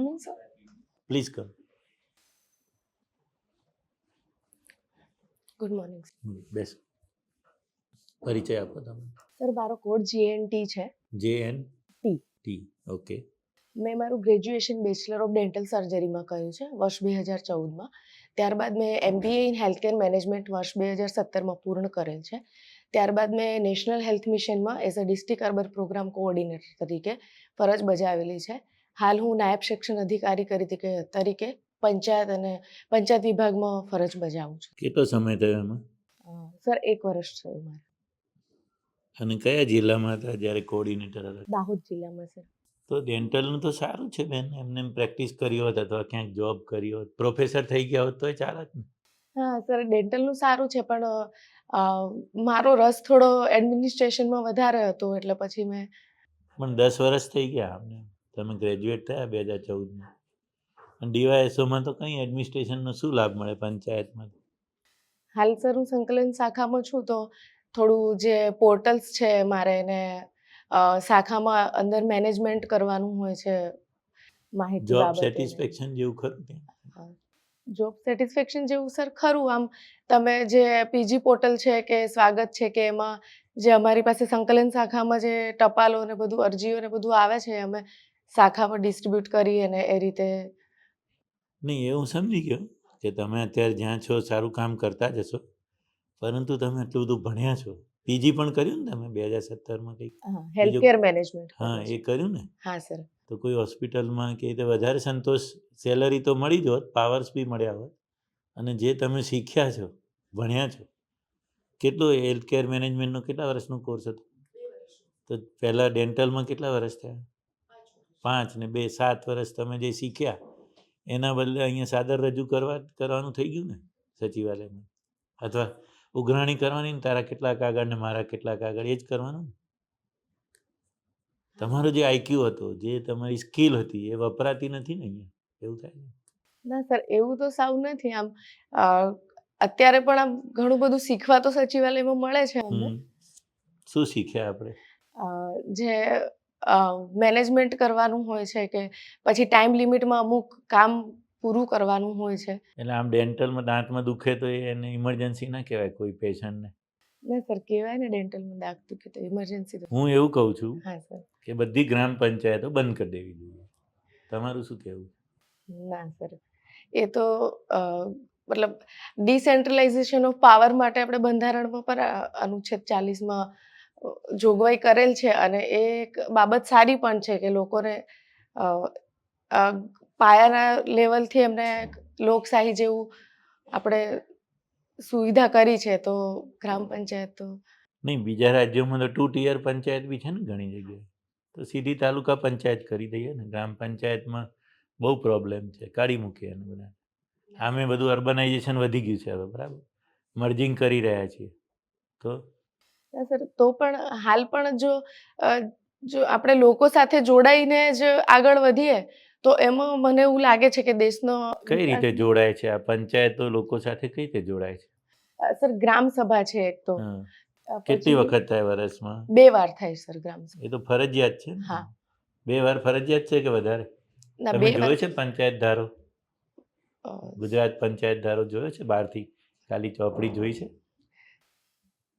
Coming sir Please come. Good morning બેસ. પરિચય આપો તમે. સર મારો કોડ જીએનટી છે. જે એન ટી. ટી ઓકે મેં મારું ગ્રેજ્યુએશન બેચલર ઓફ ડેન્ટલ સર્જરીમાં કર્યું છે વર્ષ બે હજાર ચૌદમાં ત્યારબાદ મેં એમબીએ ઇન હેલ્થકેર મેનેજમેન્ટ વર્ષ બે હજાર સત્તરમાં પૂર્ણ કરેલ છે. ત્યારબાદ મેં નેશનલ હેલ્થ મિશનમાં as a district urban program coordinator તરીકે ફરજ બજાવેલી છે. હાલ હું નાયબ શિક્ષણ અધિકારી તરીકે તરીકે પંચાયત અને પંચાયત વિભાગમાં ફરજ બજાવું છું. કેટલો સમય થયો એમાં? સર એક વર્ષ થયું મારે. અને કયા જિલ્લામાં હતા જ્યારે કોઓર્ડિનેટર હતા? દાહોદ જિલ્લામાં સર. તો ડેન્ટલનું તો સારું છે બેન એમને પ્રેક્ટિસ કરી હોત અથવા ક્યાંક જોબ કરી હોત. પ્રોફેસર થઈ ગયા હોત તોય ચાલત ને. હા સર ડેન્ટલનું સારું છે પણ મારો રસ થોડો એડમિનિસ્ટ્રેશનમાં વધારે હતો એટલે પછી મેં પણ દસ વર્ષ થઈ ગયા અમને તમે ગ્રેજ્યુએટ થયા બે હજાર ચૌદમાં. અને ડીવાયએસઓમાં તો કંઈ એડમિનિસ્ટ્રેશનનો શું લાભ મળે પંચાયતમાં? હાલ સર હું સંકલન શાખામાં છું તો થોડું જે પોર્ટલ્સ છે મારે એને શાખામાં અંદર મેનેજમેન્ટ કરવાનું હોય છે માહિતી જોબ સેટિસ્ફેક્શન જેવું ખરું જોબ સેટિસ્ફેક્શન જેવું સર ખરું. આમ તમે જે પીજી પોર્ટલ છે કે સ્વાગત છે કે એમાં જે અમારી પાસે સંકલન શાખામાં જે ટપાલો ને બધું અરજીઓ ને બધું આવે છે અમે શાખામાં ડિસ્ટ્રીબ્યુટ કરી અને એ રીતે નહીં એ હું સમજી ગયો કે તમે અત્યારે જ્યાં છો સારું કામ કરતા જશો પરંતુ તમે એટલું બધું ભણ્યા છો. પીજી પણ કર્યું ને તમે બે હજાર સત્તરમાં કંઈક? હેલ્થકેર મેનેજમેન્ટ હા એ કર્યું ને? હા સર તો કોઈ હોસ્પિટલમાં કે રીતે વધારે સંતોષ સેલરી તો મળી જ હોત પાવર્સ બી મળ્યા હોત. અને જે તમે શીખ્યા છો ભણ્યા છો કેટલો હેલ્થકેર મેનેજમેન્ટનો કેટલા વર્ષનો કોર્સ હતો? તો પહેલાં ડેન્ટલમાં કેટલા વર્ષ થયા? પાંચ ને બે સાત વર્ષ તમે જે શીખ્યા એના બદલે અહીંયા સાદર રજૂ કરવા કરવાનું થઈ ગયું ને સચિવાલયમાં? અથવા ઉઘરાણી કરવાની ને તારા કેટલા કાગળ ને મારા કેટલા કાગળ એ જ કરવાનું તમારો જે આઈક્યુ હતો જે તમારી સ્કિલ હતી એ વપરાતી નથી ને અહીંયા? એવું થાય ને ના સર એવું તો સાવ નથી. આમ અત્યારે પણ આમ ઘણું બધું શીખવા તો સચિવાલયમાં મળે છે શું શીખ્યા આપણે? જે મેનેજમેન્ટ કરવાનું હોય છે કે પછી ટાઈમ લિમિટમાં અમુક કામ પૂરું કરવાનું હોય છે? એટલે આમ ડેન્ટલમાં દાંતમાં દુખે તો એને ઇમરજન્સી ના કહેવાય કોઈ પેશન્ટને? ના સર કહેવાય ને ડેન્ટલમાં દાંત કે તો ઇમરજન્સી હું એવું કહું છું હા સર. કે બધી ગ્રામ પંચાયતો બંધ કરી દેવી જોઈએ. તમારું શું કહેવું? ના સર. એ તો મતલબ ડિસેન્ટ્રલાઇઝેશન ઓફ પાવર માટે આપણે બંધારણમાં પણ અ, અનુચ્છેદ ચાલીસમાં જોગવાઈ કરેલ છે અને એ એક બાબત સારી પણ છે કે લોકોને પાયાના લેવલથી એમને લોકશાહી જેવું આપણે સુવિધા કરી છે તો ગ્રામ પંચાયત તો નહીં, બીજા રાજ્યોમાં તો ટુ ટિયર પંચાયત બી છે ને ઘણી જગ્યાએ. તો સીધી તાલુકા પંચાયત કરી દઈએ ને, ગ્રામ પંચાયતમાં બહુ પ્રોબ્લેમ છે, કાઢી મૂકીએ એને બધા. આમે બધું અર્બનાઇઝેશન વધી ગયું છે હવે, બરાબર? મર્જિંગ કરી રહ્યા છીએ. તો સર તો પણ હાલ પણ જો જો આપણે લોકો સાથે જોડાઈને જ આગળ વધીએ તો એમાં મને એવું લાગે છે કે દેશનો કઈ રીતે જોડાય છે? આ પંચાયતો લોકો સાથે કઈ રીતે જોડાય છે? સર ગ્રામ સભા છે એક તો. કેટલી વખત થાય વર્ષમાં બે વાર થાય સર ગ્રામ એ તો ફરજિયાત છે હા. બે વાર ફરજિયાત છે કે વધારે? ના તમે જોયો છે પંચાયત ધારો? ગુજરાત પંચાયત ધારો જોયો છે બહારથી? ખાલી ચોપડી જોઈ છે?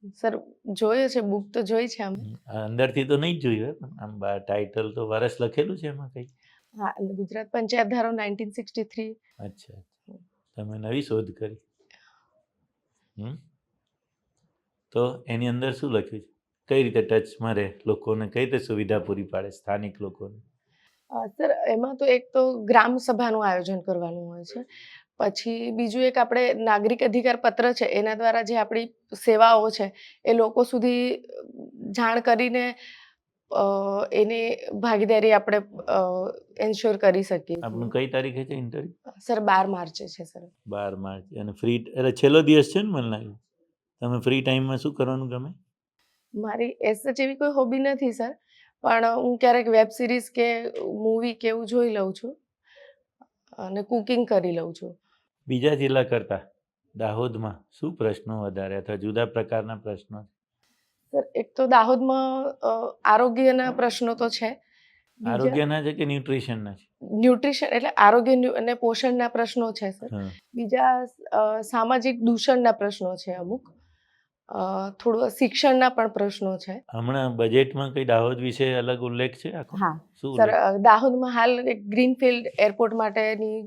સર જોયો છે બુક તો જોઈ છે અમે અંદરથી તો નહીં જોયું પણ આમ ટાઇટલ તો વરસ લખેલું છે એમાં કંઈ? હા ગુજરાત પંચાયત ધારો નાઇન્ટીન સિક્સટી થ્રી અચ્છા. તમે નવી શોધ કરી. હમ? તો એની અંદર શું લખ્યું છે? કઈ રીતે ટચમાં રહે લોકોને કઈ રીતે સુવિધા પૂરી પાડે સ્થાનિક લોકોને? સર એમાં તો એક તો ગ્રામ સભાનું આયોજન કરવાનું હોય છે. પછી બીજું એક આપણે નાગરિક અધિકાર પત્ર છે એના દ્વારા જે આપણી સેવાઓ છે એ લોકો સુધી જાણ કરીને એની ભાગીદારી આપણે એન્શ્યોર કરી શકીએ આપનું કઈ તારીખે છે ઇન્ટરવ્યુ સર બાર માર્ચે છે સર. બાર માર્ચ. અને ફ્રી એટલે છેલ્લો દિવસ છે ને મને લાગે તમે ફ્રી ટાઈમમાં શું કરવાનું ગમે? મારી એસ એવી કોઈ હોબી નથી સર. પણ હું ક્યારેક વેબ સિરીઝ કે મૂવી કે એવું જોઈ લઉં છું. અને કુકિંગ કરી લઉં છું. બીજા જિલ્લા કરતાં દાહોદમાં શું પ્રશ્નો વધારે અથવા જુદા પ્રકારના પ્રશ્નો? સર એક તો દાહોદમાં આરોગ્યના પ્રશ્નો તો છે. આરોગ્યના છે કે ન્યુટ્રિશનના છે? ન્યુટ્રિશન એટલે આરોગ્ય અને પોષણના પ્રશ્નો છે સર. બીજા સામાજિક દૂષણના પ્રશ્નો છે અમુક. થોડું શિક્ષણના પણ પ્રશ્નો છે. હમણાં બજેટમાં કઈ દાહોદ વિશે અલગ ઉલ્લેખ છે આખો? હા. સર દાહોદમાં હાલ એક ગ્રીનફિલ્ડ એરપોર્ટ માટેની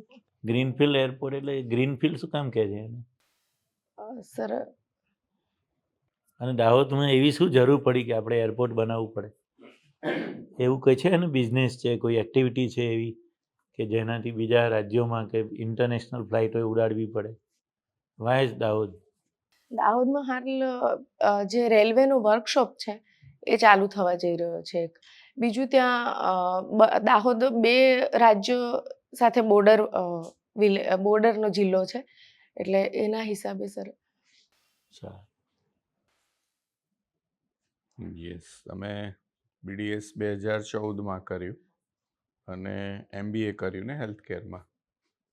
ગ્રીનફિલ્ડ એરપોર્ટ એટલે ગ્રીનફિલ્ડ શું કામ કહે છે એને? સર. અને દાહોદમાં એવી શું જરૂર પડી કે આપણે એરપોર્ટ બનાવવું પડે? એવું કંઈ છે ને બિઝનેસ છે? કોઈ એક્ટિવિટી છે એવી કે જેનાથી બીજા રાજ્યોમાં કે ઇન્ટરનેશનલ ફ્લાઇટો ઉડાડવી પડે? વાય દાહોદ? દાહોદમાં હાલ જે રેલવેનો વર્કશોપ છે એ ચાલુ થવા જઈ રહ્યો છે બીજું ત્યાં દાહોદ બે રાજ્યો સાથે બોર્ડર બોર્ડરનો જિલ્લો છે. એટલે એના હિસાબે સર. યસ તમે બીડીએસ બે હજાર ચૌદમાં કર્યું અને એમબીએ કર્યું ને હેલ્થ કેરમાં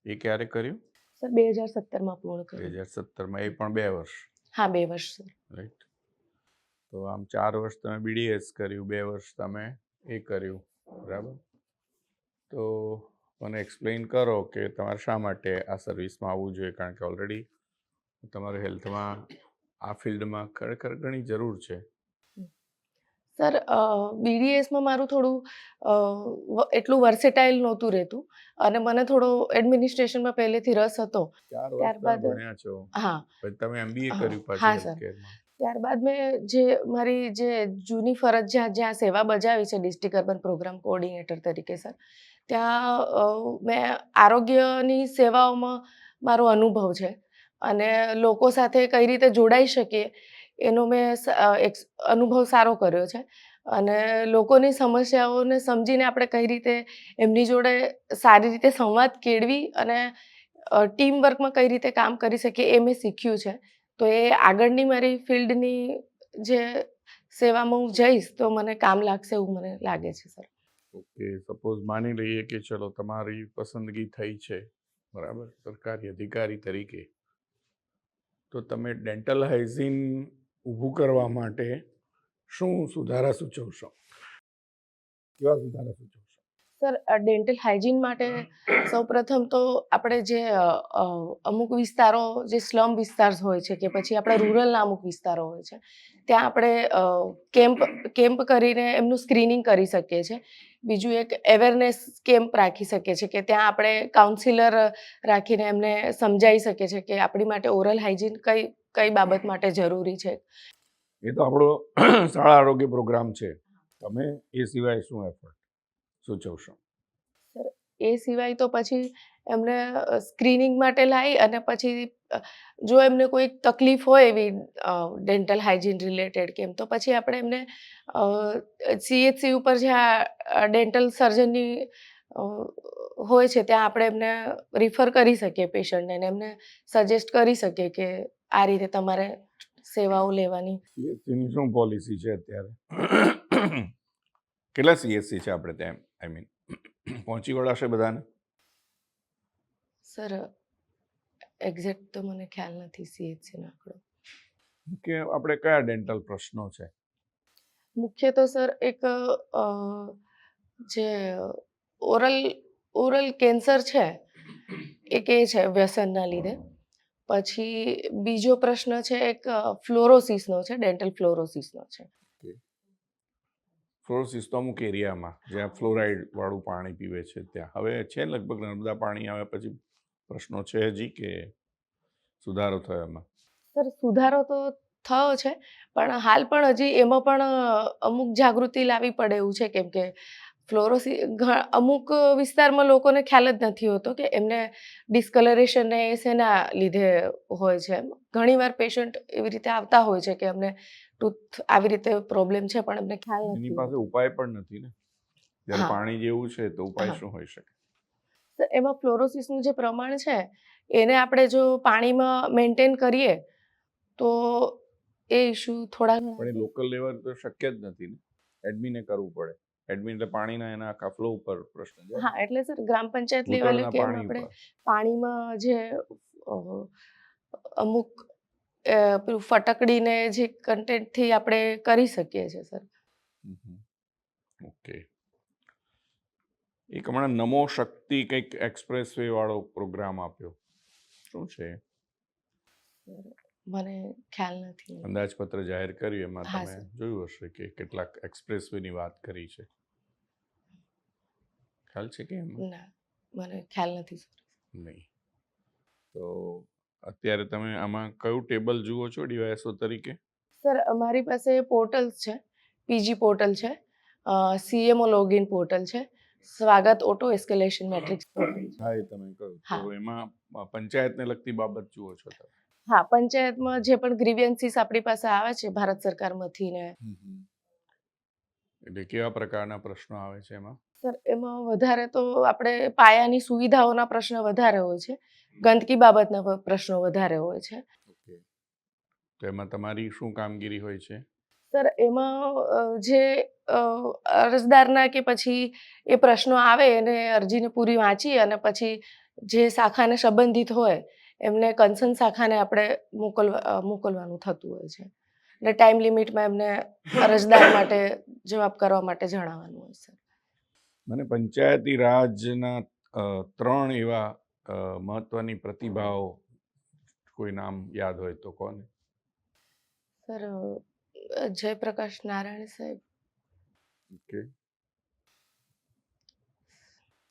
એ ક્યારે કર્યું? સર બે હજાર સત્તરમાં પૂર્ણ બે હજાર સત્તરમાં એ પણ બે વર્ષ. હા બે વર્ષ સર. રાઈટ. તો આમ ચાર વર્ષ તમે બીડીએસ કર્યું બે વર્ષ તમે એ કર્યું. બરાબર? તો મને એક્સપ્લેન કરો કે તમારે શા માટે આ સર્વિસમાં આવવું જોઈએ? કારણ કે ઓલરેડી તમારે હેલ્થમાં આ ફિલ્ડમાં ખરેખર ઘણી જરૂર છે. સર બીડીએસમાં મારું થોડું એટલું વર્સેટાઇલ નહોતું રહેતું અને મને થોડો એડમિનિસ્ટ્રેશનમાં પહેલેથી રસ હતો. ત્યારબાદ- હા. તમે એમબીએ કર્યું હા, સર. ત્યારબાદ મેં જે મારી જે જૂની ફરજ જ્યાં જ્યાં સેવા બજાવી છે ડિસ્ટ્રિક્ટ અર્બન પ્રોગ્રામ કોઓર્ડિનેટર તરીકે, સર, ત્યાં મેં આરોગ્યની સેવાઓમાં મારો અનુભવ છે અને લોકો સાથે કઈ રીતે જોડાઈ શકીએ એનો મેં એક અનુભવ સારો કર્યો છે અને લોકોની સમસ્યાઓને સમજીને આપણે કઈ રીતે એમની જોડે સારી રીતે સંવાદ કેળવી અને ટીમ વર્કમાં કઈ રીતે કામ કરી શકીએ એ મેં શીખ્યું છે. તો એ આગળની મારી ફિલ્ડની જે સેવામાં હું જઈશ, તો મને કામ લાગશે એવું મને લાગે છે, સર. ઓકે, સપોઝ માની લઈએ કે ચલો તમારી પસંદગી થઈ છે, બરાબર? સરકારી અધિકારી તરીકે. તો તમે ડેન્ટલ હાઇજીન ઊભું કરવા માટે શું સુધારા સૂચવશો? કેવા સુધારા સૂચવશો? સર ડેન્ટલ હાઇજીન માટે સૌપ્રથમ તો આપણે જે અમુક વિસ્તારો જે સ્લમ વિસ્તાર હોય છે કે પછી આપણા રૂરલના અમુક વિસ્તારો હોય છે ત્યાં આપણે કેમ્પ કેમ્પ કરીને એમનું સ્ક્રીનિંગ કરી શકીએ છીએ બીજું એક અવેરનેસ કેમ્પ રાખી શકીએ છીએ કે ત્યાં આપણે કાઉન્સિલર રાખીને એમને સમજાવી શકીએ છીએ કે આપણી માટે ઓરલ હાઇજીન કઈ કઈ બાબત માટે જરૂરી છે. એ તો આપણો શાળા આરોગ્ય પ્રોગ્રામ છે. તમે એ સિવાય શું એફર્ટ સૂચવશો. એ સિવાય તો પછી એમને સ્ક્રીનિંગ માટે લાવી અને પછી જો એમને કોઈ તકલીફ હોય એવી ડેન્ટલ હાઇજીન રિલેટેડ કેમ તો પછી આપણે એમને સીએચસી ઉપર જ્યાં ડેન્ટલ સર્જનની હોય છે ત્યાં આપણે એમને રિફર કરી શકીએ પેશન્ટને અને એમને સજેસ્ટ કરી શકીએ કે આ રીતે તમારે સેવાઓ લેવાની. શું પોલિસી છે અત્યારે? કેટલા સીએસસી છે આપણે ત્યાં? આઈ મીન પહોંચી વળાશે બધાને? સર એક્ઝેક્ટ તો મને ખ્યાલ નથી સીએચસીનો આંકડો. કે આપણે કયા ડેન્ટલ પ્રશ્નો છે? મુખ્ય તો સર એક જે ઓરલ ઓરલ કેન્સર છે એક એ છે વ્યસનના લીધે. પછી બીજો પ્રશ્ન છે એક ફ્લોરોસિસનો છે ડેન્ટલ ફ્લોરોસિસનો છે. ફ્લોરોસિસ તો અમુક એરિયામાં જ્યાં ફ્લોરાઇડ વાળું પાણી પીવે છે ત્યાં. હવે છે લગભગ નર્મદા પાણી આવે પછી પ્રશ્નો છે હજી કે સુધારો થયો એમાં? સર, સુધારો તો થયો છે, પણ હાલ પણ હજી એમાં પણ અમુક જાગૃતિ લાવી પડે એવું છે, કેમ કે ફ્લોરોસી અમુક વિસ્તારમાં લોકોને ખ્યાલ જ નથી હોતો કે એમને ડિસ્કલરેશન એ શેના લીધે હોય છે ઘણીવાર પેશન્ટ એવી રીતે આવતા હોય છે કે અમને ટૂથ આવી રીતે પ્રોબ્લેમ છે પણ એમને ખ્યાલ એની નથી. પાસે ઉપાય પણ નથી ને. જ્યારે પાણી જેવું છે તો ઉપાય શું હોઈ શકે? તો એમાં ફ્લોરોસિસનું જે પ્રમાણ છે એને આપણે જો પાણીમાં મેન્ટેન કરીએ તો એ ઇશ્યુ થોડા પણ લોકલ લેવલ તો શક્ય જ નથી ને. એડમિને કરવું પડે. એડમિન એટલે પાણીના એના આખા ફ્લો ઉપર પ્રશ્ન છે. હા એટલે સર ગ્રામ પંચાયત લેવલે કે આપણે પાણીમાં જે અમુક પેલું ફટકડીને જે કન્ટેન્ટથી આપણે કરી શકીએ છીએ સર ઓકે. એક હમણાં નમો શક્તિ કંઈક એક્સપ્રેસ વે વાળો પ્રોગ્રામ આપ્યો. શું છે? મને ખ્યાલ નથી. અંદાજપત્ર જાહેર કર્યું એમાં તમે જોયું હશે કે કેટલાક એક્સપ્રેસ વેની વાત કરી છે. ખ્યાલ છે કે ના મને ખ્યાલ નથી સર નહીં. તો અત્યારે તમે આમાં કયું ટેબલ જુઓ છો? ડીવાયએસઓ તરીકે? સર અમારી પાસે પોર્ટલ્સ છે પીજી પોર્ટલ છે સીએમઓ લોગિન પોર્ટલ છે સ્વાગત ઓટો એસ્કેલેશન મેટ્રિક્સ હા એ તમે કહ્યું તો એમાં પંચાયતને લગતી બાબત જુઓ છો તમે? હા પંચાયતમાં જે પણ ગ્રીવિયન્સીસ આપણી પાસે આવે છે ભારત સરકારમાંથી ને. એટલે કેવા પ્રકારના પ્રશ્નો આવે છે એમાં? સર એમાં વધારે તો આપણે પાયાની સુવિધાઓના પ્રશ્ન વધારે હોય છે. ગંદકી બાબતના પ્રશ્નો વધારે હોય છે. તો એમાં તમારી શું કામગીરી હોય છે? સર એમાં જે અરજદારના કે પછી એ પ્રશ્નો આવે એને અરજીને પૂરી વાંચી અને પછી જે શાખાને સંબંધિત હોય એમને કન્સર્ન શાખાને આપણે મોકલવા મોકલવાનું થતું હોય છે. એટલે ટાઈમ લિમિટમાં એમને અરજદાર માટે જવાબ કરવા માટે જણાવવાનું હોય છે. મને પંચાયતી રાજના ત્રણ એવા મહત્વની પ્રતિભાઓ કોઈ નામ યાદ હોય તો કોને સર જયપ્રકાશ નારાયણ સાહેબ. ઓકે.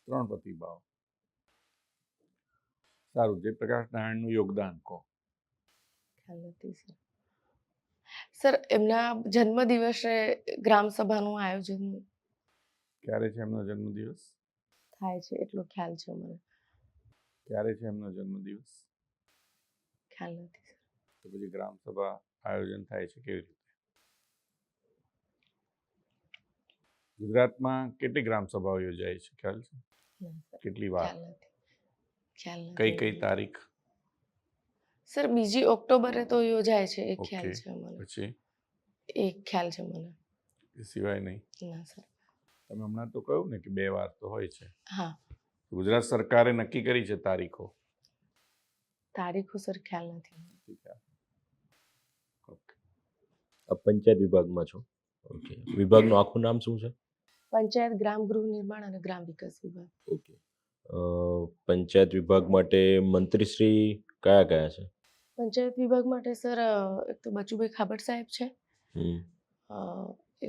ત્રણ પ્રતિભાઓ. સારું જયપ્રકાશ નારાયણનું યોગદાન કહો. ખ્યાલ નથી સર. સર એમના જન્મદિવસે ગ્રામસભાનું આયોજન ક્યારે છે એમનો જન્મદિવસ? થાય છે એટલો ખ્યાલ છે મને ક્યારે છે એમનો જન્મદિવસ? ખ્યાલ નથી તો પછી ગ્રામ સભા આયોજન થાય છે કેવી રીતે? ગુજરાતમાં કેટલી ગ્રામ સભાઓ યોજાય છે? ખ્યાલ છે? કેટલી વાર? કઈ કઈ તારીખ? સર બીજી ઓક્ટોબરે તો યોજાય છે. એ ખ્યાલ છે મને પછી? એ ખ્યાલ છે મને. એ સિવાય નહીં? ના સર. તમે હમણાં તો કહ્યું ને કે બે વાર તો હોય છે. હા. ગુજરાત સરકારે નક્કી કરી છે તારીખો. તારીખો સર ખ્યાલ નથી. ઓકે. આપ પંચાયત વિભાગમાં છો? ઓકે. વિભાગનું આખું નામ શું છે? પંચાયત ગ્રામ ગૃહ નિર્માણ અને ગ્રામ વિકાસ વિભાગ. ઓકે. પંચાયત વિભાગ માટે મંત્રીશ્રી કયા કયા છે? પંચાયત વિભાગ માટે સર એક તો બચુભાઈ ખાબડ સાહેબ છે.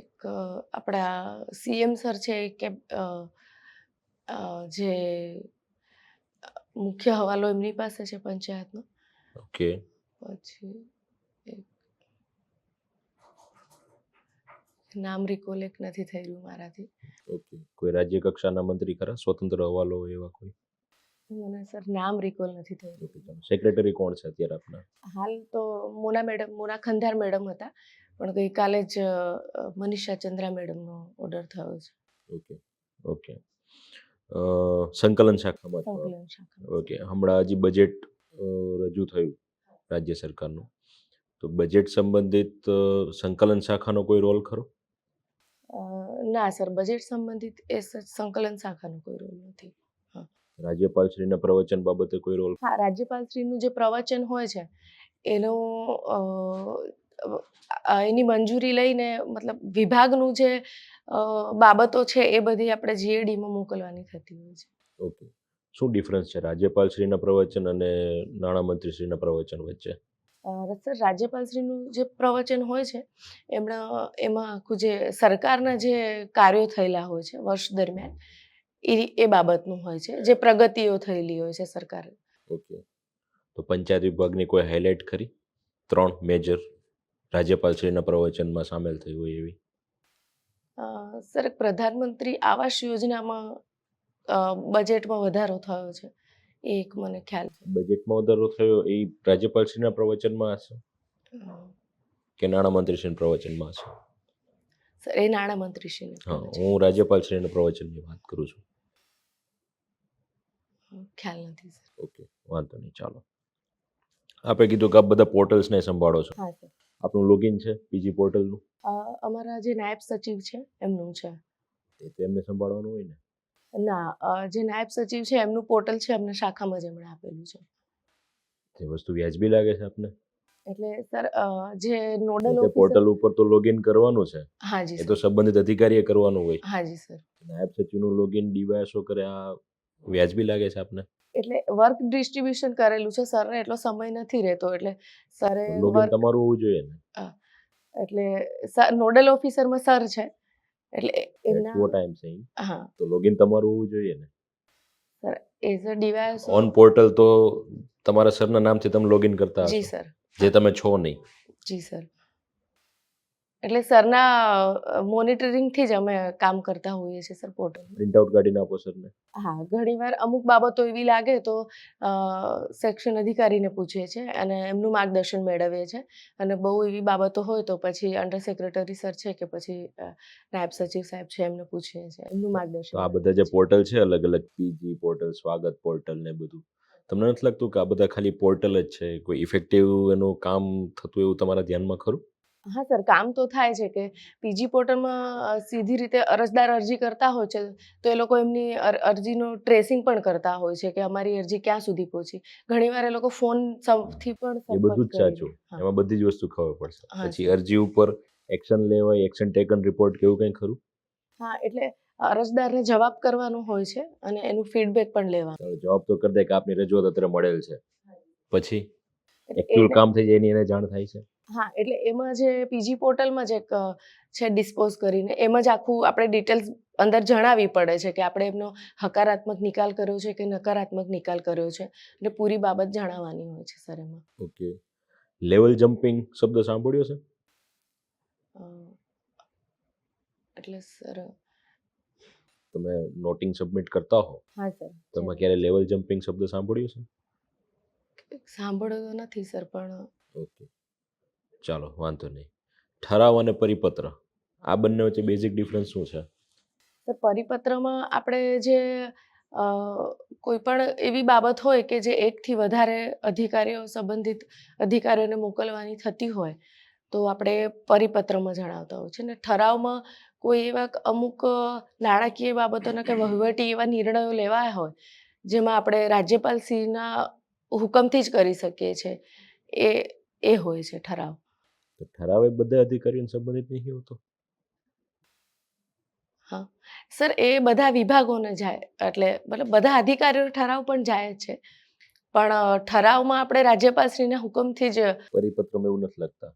એક આપણા સીએમ સર છે કે જે મુખ્ય હવાલો એમની પાસે છે પંચાયતનો. ઓકે. પછી એક નામ રિકોલેક્ટ નથી થઈ રહ્યું મારાથી. ઓકે. કોઈ રાજ્ય કક્ષાના મંત્રી ખરા? સ્વતંત્ર હવાલો એવા કોઈ? મને સર નામ રિકોલ નથી થઈ રહ્યું સેક્રેટરી કોણ છે અત્યારે આપના? હાલ તો મોના મેડમ મોના ખંધાર મેડમ હતા. પણ ગઈકાલે જ મનીષા ચંદ્રા મેડમનો ઓર્ડર થયો છે. Okay okay. સંકલન શાખામાં સંકલન શાખા ઓકે હમણાં હજી બજેટ રજૂ થયું રાજ્ય સરકારનું. તો બજેટ સંબંધિત સંકલન શાખાનો કોઈ રોલ ખરો? ના સર બજેટ સંબંધિત એ સંકલન શાખાનો કોઈ રોલ નથી. રાજ્યપાલશ્રીના પ્રવચન બાબતે કોઈ રોલ હા રાજ્યપાલશ્રીનું જે પ્રવચન હોય છે એનો એની મંજૂરી લઈને મતલબ વિભાગનું જે બાબતો છે એ બધી આપણે જીએડીમાં મોકલવાની થતી હોય છે. ઓકે. શું ડિફરન્સ છે? રાજ્યપાલશ્રીના પ્રવચન અને નાણામંત્રીશ્રીના પ્રવચન વચ્ચે? સર રાજ્યપાલશ્રીનું જે પ્રવચન હોય છે એમના એમાં આખું જે સરકારના જે કાર્યો થયેલા હોય છે વર્ષ દરમિયાન એ એ બાબતનું હોય છે. જે પ્રગતિઓ થયેલી હોય છે સરકાર. ઓકે. તો પંચાયત વિભાગની કોઈ હાઇલાઇટ ખરી? ત્રણ મેજર રાજ્યપાલશ્રીના પ્રવચનમાં સામેલ થઈ હોય એવી? સર પ્રધાનમંત્રી આવાસ યોજનામાં બજેટમાં વધારો થયો છે. એ એક મને ખ્યાલ છે. બજેટમાં વધારો થયો એ રાજ્યપાલશ્રીના પ્રવચનમાં હશે? કે નાણામંત્રીશ્રીના પ્રવચનમાં હશે? સર એ નાણામંત્રીશ્રીને હા. હું રાજ્યપાલશ્રીના પ્રવચનની વાત કરું છું. ખ્યાલ નથી સર. ઓકે વાંધો નહીં ચાલો. આપે કીધું કે આપ બધા પોર્ટલ્સને સંભાળો છો. હા સર. આપનું લોગિન છે પીજી પોર્ટલનું અમારા જે નાયબ સચિવ છે એમનું છે. એમને સંભાળવાનું હોય ને? ના જે નાયબ સચિવ છે એમનું પોર્ટલ છે અમને શાખામાં જ એમણે આપેલું છે. તે વસ્તુ વ્યાજબી લાગે છે આપને? એટલે સર જે નોડલ ઓફિસર પોર્ટલ ઉપર તો લોગિન કરવાનું છે. હાજી એ તો સંબંધિત અધિકારીએ કરવાનું હોય. હાજી સર. નાયબ સચિવનું લોગિન ડીવાયસો કરે આ વ્યાજબી લાગે છે આપને? એટલે વર્ક ડિસ્ટ્રીબ્યુશન કરેલું છે સરને એટલો સમય નથી રહેતો એટલે સરે તમારું હોવું જોઈએ ને. એટલે નોડલ ઓફિસરમાં સર છે એટલે એમના what I'm saying. હા. તો લોગિન તમારું હોવું જોઈએ ને. Sir as a device on portal તો તમારા સરના નામથી તમે લોગિન કરતા જી સર. જે તમે છો નહીં. જી સર. એટલે સરના મોનિટરિંગથી જ અમે કામ કરતા હોઈએ છીએ સર પોર્ટલ પ્રિન્ટ આઉટ કાઢીને આપો સરને. હા ઘણીવાર અમુક બાબતો એવી લાગે તો સેક્શન અધિકારીને પૂછીએ છીએ અને એમનું માર્ગદર્શન મેળવીએ છીએ. અને બહુ એવી બાબતો હોય તો પછી અંડર સેક્રેટરી સર છે કે પછી નાયબ સચિવ સાહેબ છે એમને પૂછીએ છીએ એમનું માર્ગદર્શન આ બધા જે પોર્ટલ છે અલગ અલગ પીજી પોર્ટલ સ્વાગત પોર્ટલ ને બધું તમને નથી લાગતું કે આ બધા ખાલી પોર્ટલ જ છે? કોઈ ઇફેક્ટિવ એનું કામ થતું એવું તમારા ધ્યાનમાં ખરું? હા સર કામ તો થાય છે કે પીજી પોર્ટલમાં સીધી રીતે અરજદાર અરજી કરતા હોય છે તો એ લોકો એમની અરજીનું ટ્રેસિંગ પણ કરતા હોય છે કે અમારી અરજી ક્યાં સુધી પહોંચી. ઘણીવાર એ લોકો ફોન સૌથી પણ એ બધું જ સાચું. એમાં બધી જ વસ્તુ ખબર પડશે. પછી અરજી ઉપર એક્શન લેવાય એક્શન ટેકન રિપોર્ટ કેવું કંઈ ખરું? હા એટલે અરજદારને જવાબ કરવાનો હોય છે અને એનું ફીડબેક પણ લેવાનું. જવાબ તો કરી દે કે આપની રજૂઆત અત્યારે મળેલ છે. પછી એક્ચ્યુઅલ કામ થઈ જાય એની એને જાણ થાય છે. હા એટલે એમાં જે પીજી પોર્ટલમાં જ એક છે ડિસ્પોઝ કરીને એમાં જ આખું આપણે ડિટેલ્સ અંદર જણાવવી પડે છે કે આપણે એમનો હકારાત્મક નિકાલ કર્યો છે કે નકારાત્મક નિકાલ કર્યો છે. એટલે પૂરી બાબત જણાવવાની હોય છે સર એમાં. ઓકે. લેવલ જમ્પિંગ શબ્દ સાંભળ્યો છે? એટલે સર તમે નોટિંગ સબમિટ કરતા હો. હા સર. તમે ક્યારે લેવલ જમ્પિંગ શબ્દ સાંભળ્યો છે? સાંભળ્યો તો નથી સર પણ ઓકે. ચાલો, વાંધો નહીં. ઠરાવ અને પરિપત્ર. આ બંને વચ્ચે બેઝિક ડિફરન્સ શું છે? તો પરિપત્રમાં આપણે જે કોઈ પણ એવી બાબત હોય કે જે એકથી વધારે અધિકારીઓ સંબંધિત અધિકારીઓને મોકલવાની થતી હોય, તો આપણે પરિપત્રમાં જણાવતા હોય છે. ને ઠરાવમાં કોઈ એવા અમુક નાણાકીય બાબતોના કે વહીવટી એવા નિર્ણયો લેવાયા હોય, જેમાં આપણે રાજ્યપાલશ્રીના હુકમથી જ કરી શકીએ છીએ એ એ હોય છે ઠરાવ. તો ઠરાવ એ બધા અધિકારીઓને સંબંધિત નહીં હોતો સર એ બધા વિભાગોને જાય. એટલે મતલબ બધા અધિકારીઓ ઠરાવ પણ જાય છે. પણ ઠરાવમાં આપણે રાજ્યપાલશ્રીના હુકમથી જ પરિપત્રમાં એવું નથી લખતા?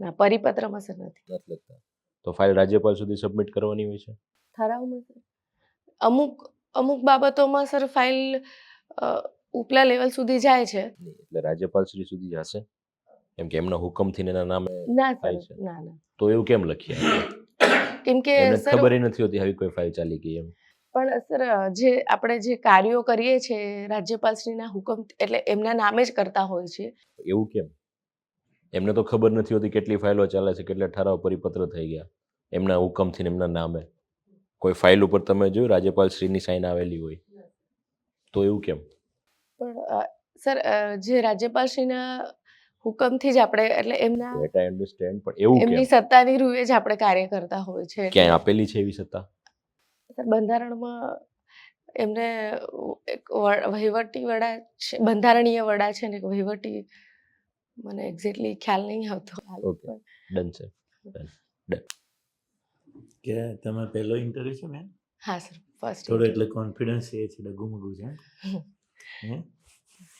ના પરિપત્રમાં સર નથી. નથી લખતા. તો ફાઇલ રાજ્યપાલ સુધી સબમિટ કરવાની હોય છે? ઠરાવમાં સર. અમુક અમુક બાબતોમાં સર ફાઇલ ઉપલા લેવલ સુધી જાય છે. એટલે રાજ્યપાલ શ્રી સુધી જશે? કેમ કે એમના હુકમથી એના નામે ના થાય છે. ના ના. તો એવું કેમ લખીએ કેમ કે ખબર નથી હોતી આવી કોઈ ફાઇલ ચાલી ગઈ એમ. પણ સર જે આપણે જે કાર્યો કરીએ છીએ રાજ્યપાલશ્રીના હુકમ એટલે એમના નામે જ કરતા હોય છે. એવું કેમ? એમને તો ખબર નથી હોતી કેટલી ફાઇલો ચાલે છે કેટલા ઠરાવ પરિપત્ર થઈ ગયા. એમના હુકમથી એમના નામે. કોઈ ફાઇલ ઉપર તમે જોયું રાજ્યપાલ શ્રીની સાઇન આવેલી હોય? તો એવું કેમ? પણ સર જે રાજ્યપાલશ્રીના હુકમથી જ આપણે એટલે એમના એટ આઈ અન્ડરસ્ટેન્ડ પણ એવું એમની સત્તાની રૂએ જ આપણે કાર્ય કરતા હોય છે. એટલે ક્યાંય આપેલી છે એવી સત્તા? બંધારણમાં એમને એક વહીવટી વડા છે બંધારણીય વડા છે ને એક વહીવટી મને એક્ઝેક્ટલી ખ્યાલ નહીં આવતો. ઓકે. ડન છે કે તમે પહેલો ઇન્ટરવ્યુ છે મેં હા સર ફર્સ્ટ થોડો એટલે કોન્ફિડન્સ એ છે ડગુમગુ છે હે?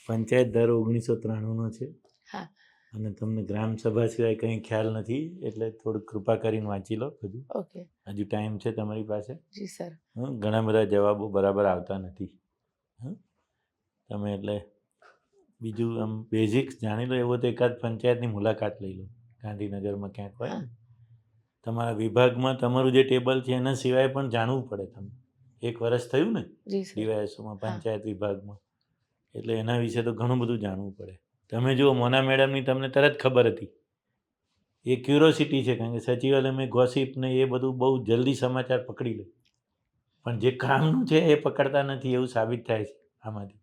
પંચાયત દર ઓગણીસો ત્રાણુંનો છે. હા. અને તમને ગ્રામ સભા સિવાય કંઈ ખ્યાલ નથી એટલે થોડું કૃપા કરીને વાંચી લો બધું. ઓકે. હજુ ટાઈમ છે તમારી પાસે? જી સર. ઘણા બધા જવાબો બરાબર આવતા નથી? તમે એટલે બીજું આમ બેઝિક્સ જાણી લો એવો તો એકાદ પંચાયતની મુલાકાત લઈ લો. ગાંધીનગરમાં ક્યાંક હોય તમારા વિભાગમાં તમારું જે ટેબલ છે એના સિવાય પણ જાણવું પડે તમને. એક વર્ષ થયું ને ડીવાયએસઓમાં પંચાયત વિભાગમાં. એટલે એના વિશે તો ઘણું બધું જાણવું પડે. તમે જુઓ મોના મેડમની તમને તરત ખબર હતી. એ ક્યુરોસિટી છે કારણ કે સચિવાલયમાં ગોસિપ ને એ બધું બહુ જલ્દી સમાચાર પકડી લે. પણ જે કામનું છે એ પકડતા નથી એવું સાબિત થાય છે આમાંથી.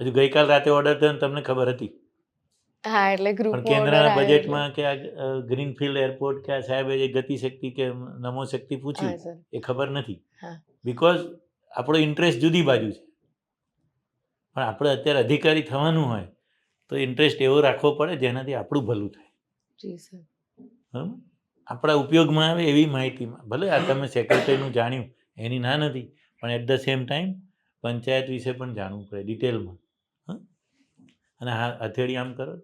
હજુ ગઈકાલ રાતે ઓર્ડર થયો તમને ખબર હતી. હા એટલે પણ કેન્દ્રના બજેટમાં કે આ ગ્રીનફિલ્ડ એરપોર્ટ કે આ સાહેબે જે ગતિશક્તિ કે નમો શક્તિ પૂછ્યું એ ખબર નથી. બીકોઝ આપણો ઇન્ટરેસ્ટ જુદી બાજુ છે. પણ આપણે અત્યારે અધિકારી થવાનું હોય તો ઇન્ટરેસ્ટ એવો રાખવો પડે જેનાથી આપણું ભલું થાય. બરાબર? આપણા ઉપયોગમાં આવે એવી માહિતીમાં. ભલે આ તમે સેક્રેટરીનું જાણ્યું એની ના નથી પણ at the same time panchayat વિશે પણ જાણવું પડે ડિટેલમાં હા? અને હા હથેળી આમ કરો.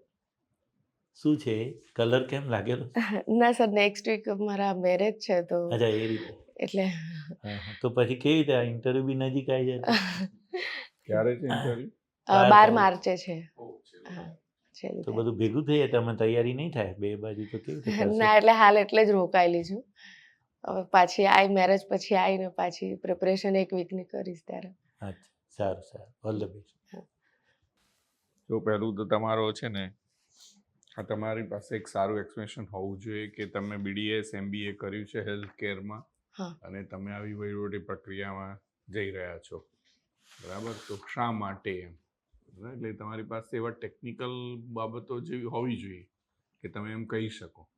શું છે? કલર કેમ લાગેલો ના સર નેક્સ્ટ વીક મારા મેરેજ છે તો અચ્છા એ રીતે. એટલે. તો પછી કેવી રીતે ઇન્ટરવ્યુ બી નજીક આવી જાય ક્યારે છે ઇન્ટરવ્યુ બાર માર્ચે છે. હા તો બધું ભેગું થઈ જાય તમે તૈયારી નહીં થાય? બે બાજુ તો કેવી ના એટલે હાલ એટલે જ રોકાયેલી છું. હવે પાછી આઈ મેરેજ પછી આવીને પાછી પ્રિપરેશન એક વીકની કરીશ ત્યારે. સારું સારું. ઓલ ધ બેસ્ટ તો પહેલું તો તમારો છે ને આ તમારી પાસે એક સારું એક્સપ્રેશન હોવું જોઈએ કે તમે બીડીએસ એમબીએ કર્યું છે હેલ્થ કેરમાં હા. અને તમે આવી વહીવટી પ્રક્રિયામાં જઈ રહ્યા છો. બરાબર? તો શા માટે એમ? એટલે તમારી પાસે એવા ટેકનિકલ બાબતો જેવી હોવી જોઈએ કે તમે એમ કહી શકો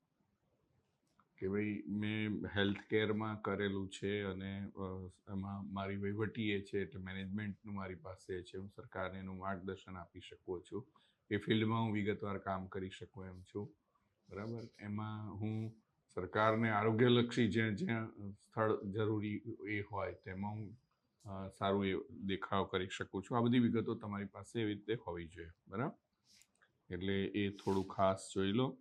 કે ભાઈ મેં હેલ્થ કેરમાં કરેલું છે અને એમાં મારી વહીવટી એ છે એટલે મેનેજમેન્ટનું મારી પાસે છે. હું સરકારને એનું માર્ગદર્શન આપી શકું છું. એ ફિલ્ડમાં હું વિગતવાર કામ કરી શકું એમ છું. બરાબર? એમાં હું સરકારને આરોગ્યલક્ષી જ્યાં જ્યાં સ્થળ જરૂરી એ હોય તેમાં હું સારું એ દેખાવ કરી શકું છું. આ બધી વિગતો તમારી પાસે એવી રીતે હોવી જોઈએ, બરાબર? એટલે એ થોડું ખાસ જોઈ લો.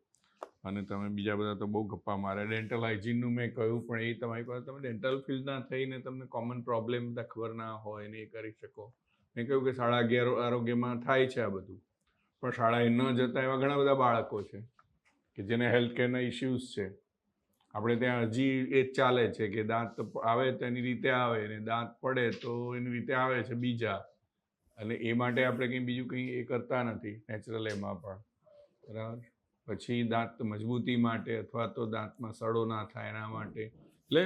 અને તમે બીજા બધા તો બહુ ગપ્પા માર્યા. ડેન્ટલ હાઇજીનનું મેં કહ્યું, પણ એ તમારી પાસે, તમે ડેન્ટલ ફિલ્ડના થઈને તમને કોમન પ્રોબ્લેમ બધા ખબર ના હોય ને એ કરી શકો. મેં કહ્યું કે શાળા અગિયાર આરોગ્યમાં થાય છે આ બધું. પણ શાળાએ ન જતા એવા ઘણા બધા બાળકો છે કે જેને હેલ્થ કેરના ઇસ્યુઝ છે. આપણે ત્યાં હજી એ ચાલે છે કે દાંત આવે તો એની રીતે આવે ને દાંત પડે તો એની રીતે આવે છે બીજા. અને એ માટે આપણે કંઈ બીજું કંઈ એ કરતા નથી નેચરલ એમાં પણ. બરાબર? પછી દાંત મજબૂતી માટે અથવા તો દાંતમાં સડો ના થાય એના માટે. એટલે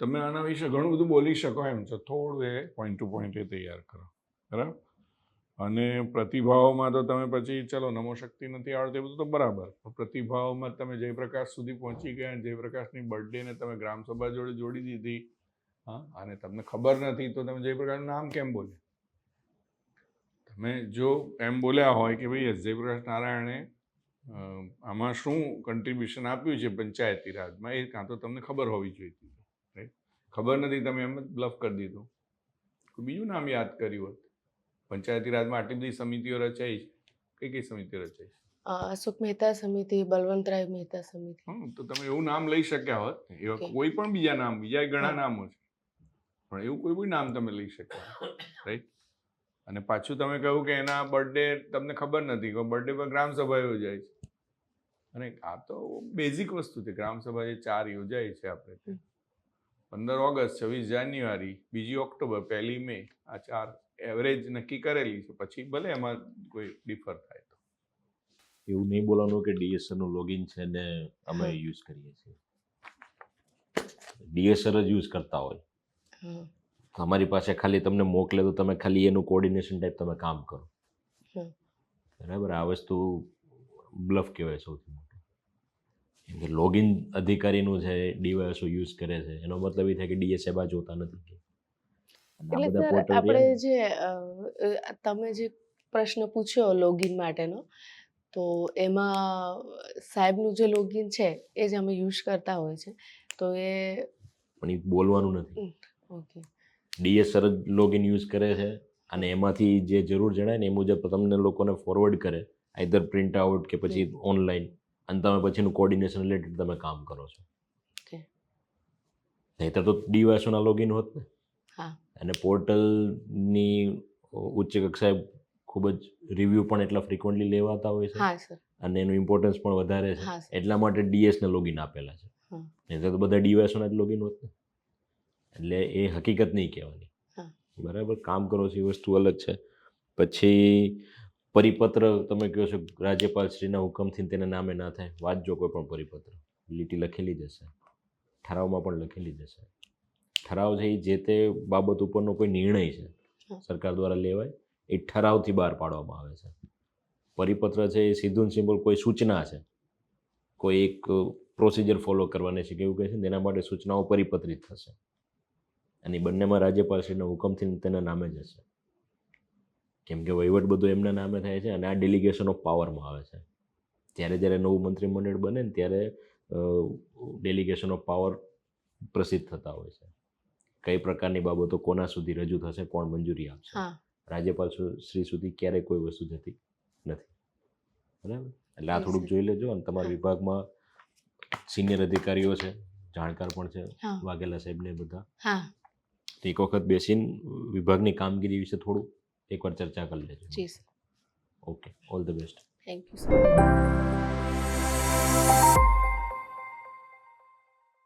તમે આના વિશે ઘણું બધું બોલી શકો એમ છો. થોડું એ પોઈન્ટ ટુ પોઈન્ટ એ તૈયાર કરો. બરાબર? અને પ્રતિભાવોમાં તો તમે પછી, ચલો, નમો શક્તિ નથી આવડતી બધું તો બરાબર. પ્રતિભાવમાં તમે જયપ્રકાશ સુધી પહોંચી ગયા, જયપ્રકાશની બર્થડેને તમે ગ્રામસભા જોડે જોડી દીધી, હા, અને તમને ખબર નથી તો તમે જયપ્રકાશનું નામ કેમ બોલે તમે જો એમ બોલ્યા હોય કે ભાઈ જયપ્રકાશ નારાયણે આમાં શું કન્ટ્રીબ્યુશન આપ્યું છે પંચાયતી રાજમાં? એ કાં તો તમને ખબર હોવી જોઈતી રાઈટ ખબર નથી, તમે એમ જ બ્લફ કરી દીધું. બીજું નામ યાદ કર્યું હોત? પંચાયતી રાજમાં આટલી બધી સમિતિઓ રચાઈ છે. કઈ કઈ સમિતિઓ રચાઈ અશોક મહેતા સમિતિ બલવંતરાય મહેતા સમિતિ. તો તમે એવું નામ લઈ શક્યા હોત એવા. કોઈ પણ બીજા નામ બીજા ઘણા નામો છે. પણ એવું કોઈ બી નામ તમે લઈ શક્યા રાઈટ અને પાછું તમે કહ્યું કે એના બર્થડે તમને ખબર નથી કે બર્થડે પર ગ્રામસભા યોજાય છે. અને આ તો બેઝિક વસ્તુ છે ગ્રામસભા જે ચાર યોજાય છે આપણે. પંદર ઓગસ્ટ છવ્વીસ જાન્યુઆરી બીજી ઓક્ટોબર પહેલી મે આ ચાર એવરેજ નક્કી કરેલી છે પછી ભલે એમાં કોઈ ડિફર થાય તો. એવું નહીં બોલવાનું કે ડીએસઆરનું લોગિન છે ને અમે યુઝ કરીએ છીએ. ડીએસઆર જ યુઝ કરતા હોય. અમારી પાસે ખાલી તમને મોકલે તો તમે ખાલી એનું કોર્ડિનેશન ટાઈપ તમે કામ કરો. બરાબર? આ વસ્તુ બ્લફ કહેવાય સૌથી મોટું. કેમ કે લોગિન અધિકારીનું છે ડીવાયસો યુઝ કરે છે. એનો મતલબ એ થાય કે ડીએસએ બા જોતા નથી. એટલે સર આપણે જે તમે જે પ્રશ્ન પૂછ્યો લોગિન માટેનો તો એમાં સાહેબનું જે લોગિન છે એ જ અમે યુઝ કરતા હોય છે. તો એ પણ એ બોલવાનું નથી. ઓકે ડીએસઆર જ લોગિન યુઝ કરે છે અને એમાંથી જે જરૂર જણાય ને એ મુજબ તમને લોકોને ફોરવર્ડ કરે આઈધર પ્રિન્ટ આઉટ કે પછી ઓનલાઈન અને તમે પછીનું કોર્ડિનેશન રિલેટેડ તમે કામ કરો છો. નહીતર તો ડીવાયસોના લોગિન હોત ને. અને પોર્ટલની ઉચ્ચ કક્ષાએ ખૂબ જ રિવ્યૂ પણ એટલા ફ્રિકવન્ટલી લેવાતા હોય છે અને એનું ઇમ્પોર્ટન્સ પણ વધારે છે. એટલા માટે ડીએસને લોગિન આપેલા છે. નહીં તો બધા ડીવાયસોના જ લોગિન હોત ને. એટલે એ હકીકત નહીં કહેવાની. બરાબર? કામ કરો છો એ વસ્તુ અલગ છે. પછી પરિપત્ર તમે કહો છો રાજ્યપાલશ્રીના હુકમથી તેના નામે ના થાય. વાંચજો કોઈ પણ પરિપત્ર. લીટી લખેલી જશે ઠરાવમાં પણ લખેલી જ હશે. ઠરાવ છે એ જે તે બાબત ઉપરનો કોઈ નિર્ણય છે સરકાર દ્વારા લેવાય એ ઠરાવથી બહાર પાડવામાં આવે છે. પરિપત્ર છે એ સીધું સિમ્પલ કોઈ સૂચના છે. કોઈ એક પ્રોસિજર ફોલો કરવાની છે કે એવું કહે છે ને તેના માટે સૂચનાઓ પરિપત્રિત થશે. અને બંનેમાં રાજ્યપાલશ્રીના હુકમથી તેના નામે જશે કેમ કે વહીવટ બધું એમના નામે થાય છે અને આ ડેલિગેશન ઓફ પાવરમાં આવે છે. જ્યારે જ્યારે નવું મંત્રીમંડળ બને ને ત્યારે ડેલિગેશન ઓફ પાવર પ્રસિદ્ધ થતા હોય છે. કઈ પ્રકારની બાબતો કોના સુધી રજૂ થશે કોણ મંજૂરી આપશે? રાજ્યપાલ શ્રી સુધી ક્યારેય કોઈ વસ્તુ જતી નથી. બરાબર? એટલે આ થોડુંક જોઈ લેજો અને તમારા વિભાગમાં સિનિયર અધિકારીઓ છે જાણકાર પણ છે વાઘેલા સાહેબને બધા. તો એક વખત બેસીને વિભાગની કામગીરી વિશે થોડું એકવાર ચર્ચા કરી લેજો. Okay. All the best. Thank you sir